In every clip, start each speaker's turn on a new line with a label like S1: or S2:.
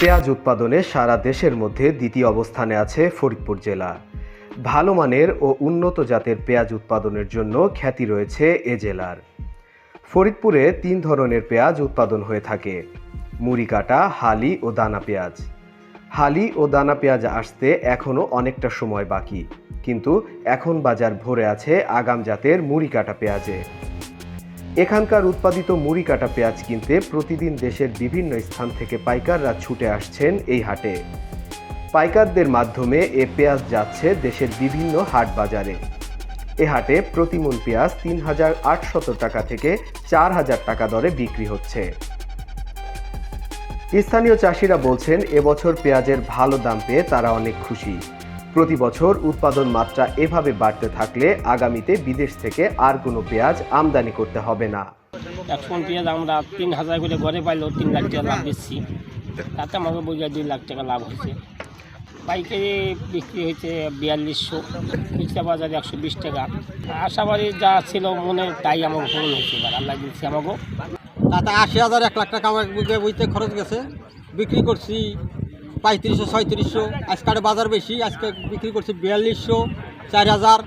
S1: পেঁয়াজ উৎপাদনে সারা দেশের মধ্যে দ্বিতীয় অবস্থানে আছে ফরিদপুর জেলা। ভালো মানের ও উন্নত জাতের পেঁয়াজ উৎপাদনের জন্য খ্যাতি রয়েছে এ জেলার। ফরিদপুরে তিন ধরনের পেঁয়াজ উৎপাদন হয়ে থাকে। মুড়িকাটা হালি ও দানা পেঁয়াজ। হালি ও দানা পেঁয়াজ আসতে এখনও অনেকটা সময় বাকি। কিন্তু এখন বাজার ভরে আছে আগাম জাতের মুড়িকাটা পেঁয়াজে। এখানকার উৎপাদিত মুড়ি কাটা পেঁয়াজ কিনতে প্রতিদিন দেশের বিভিন্ন স্থান থেকে পাইকাররা ছুটে আসছেন এই হাটে। পাইকারদের মাধ্যমে এ পেঁয়াজ যাচ্ছে দেশের বিভিন্ন হাট বাজারে। এ হাটে প্রতিমন পেঁয়াজ তিন হাজার আটশত টাকা থেকে চার হাজার টাকা দরে বিক্রি হচ্ছে। স্থানীয় চাষিরা বলছেন এবছর পেঁয়াজের ভালো দাম পেয়ে তারা অনেক খুশি। প্রতি বছর উৎপাদন মাত্রা এভাবে বাড়তে থাকলে আগামীতে বিদেশ থেকে আর কোনো পেঁয়াজ আমদানি করতে হবে না।
S2: এখন পেঁয়াজ আমরা তিন হাজার করে ঘরে পাইলেও তিন লাখ টাকা লাভ দিচ্ছি। তাতে আমাকে বোঝা দুই লাখ টাকা লাভ হয়েছে। পাইকারি বিক্রি হয়েছে বিয়াল্লিশশো খুচরা বাজারে একশো বিশ টাকা। আশাবাদী যা ছিল মনে তাই আমাকে পূরণ হয়েছে এবার আল্লাহ দিচ্ছি আমাকেও।
S3: তাতে আশি হাজার এক লাখ টাকা আমার বুঝতে খরচ গেছে। বিক্রি করছি পঁয়ত্রিশশো, ছয়ত্রিশশো আজকাল বাজার বেশি, আজকে বিক্রি করছে বিয়াল্লিশশো চার হাজার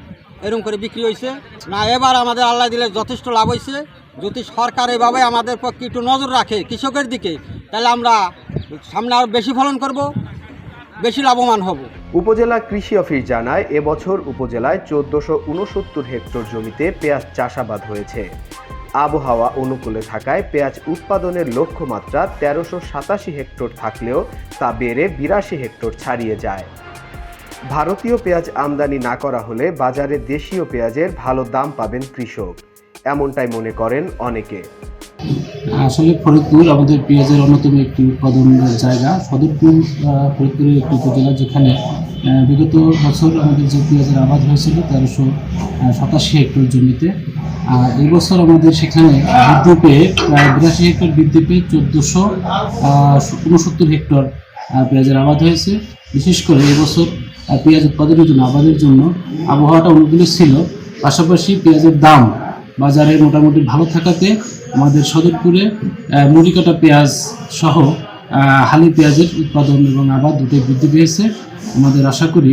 S3: এরকম করে বিক্রি হয়েছে না, এবার আমাদের আল্লাহ দিলে যথেষ্ট লাভ হয়েছে যদি সরকার এভাবে আমাদের পক্ষে একটু নজর রাখে কৃষকের দিকে, তাহলে আমরা সামনে আরও বেশি ফলন করব, বেশি লাভবান হব।
S1: উপজেলা কৃষি অফিস জানায়, এবছর উপজেলায় চোদ্দশো হেক্টর জমিতে পেঁয়াজ চাষাবাদ হয়েছে। আবহাওয়া অনুকূলে থাকায় পেঁয়াজ উৎপাদনের লক্ষ্যমাত্রা তেরোশো সাতাশি হেক্টর থাকলেও তা বেড়ে বিরাশি হেক্টর ছাড়িয়ে যায়। ভারতীয় পেঁয়াজ আমদানি না করা হলে বাজারে দেশীয় পেঁয়াজের ভালো দাম পাবেন কৃষক, এমনটাই মনে করেন অনেকে।
S4: আসলে ফরিদপুর আমাদের পেঁয়াজের অন্যতম একটি উৎপাদন জায়গা। সদরপুর ফরিদপুরের একটি উপজেলা যেখানে বিগত বছর আমাদের যে পেঁয়াজের আবাদ হয়েছিল তেরোশো সাতাশি হেক্টর জমিতে, আর এই বছর আমাদের সেখানে বৃদ্ধি পেয়ে, প্রায় বিরাশি হেক্টর বৃদ্ধি পেয়ে চোদ্দোশো উনসত্তর হেক্টর পেঁয়াজের আবাদ হয়েছে। বিশেষ করে এবছর পেঁয়াজ উৎপাদনের জন্য, আবাদের জন্য আবহাওয়াটা অনুকূল ছিল। পাশাপাশি পেঁয়াজের দাম বাজারে মোটামুটি ভালো থাকাতে আমাদের সদরপুরে মুড়ি কাটা পেঁয়াজ সহ হালি পেঁয়াজের উৎপাদন এবং আবাদ দুটোই বৃদ্ধি পেয়েছে। আমাদের আশা করি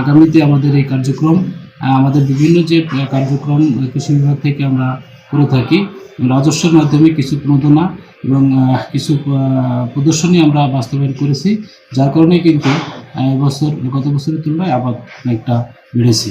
S4: আগামীতে আমাদের এই কার্যক্রম আমাদের বিভিন্ন যে কার্যক্রম কৃষি বিভাগ থেকে আমরা করে থাকি, রাজস্বের মাধ্যমে কিছু প্রণোদনা এবং কিছু প্রদর্শনী আমরা বাস্তবায়ন করেছি, যার কারণে কিন্তু এবছর, গত বছরের তুলনায় আবাদ অনেকটা বেড়েছে।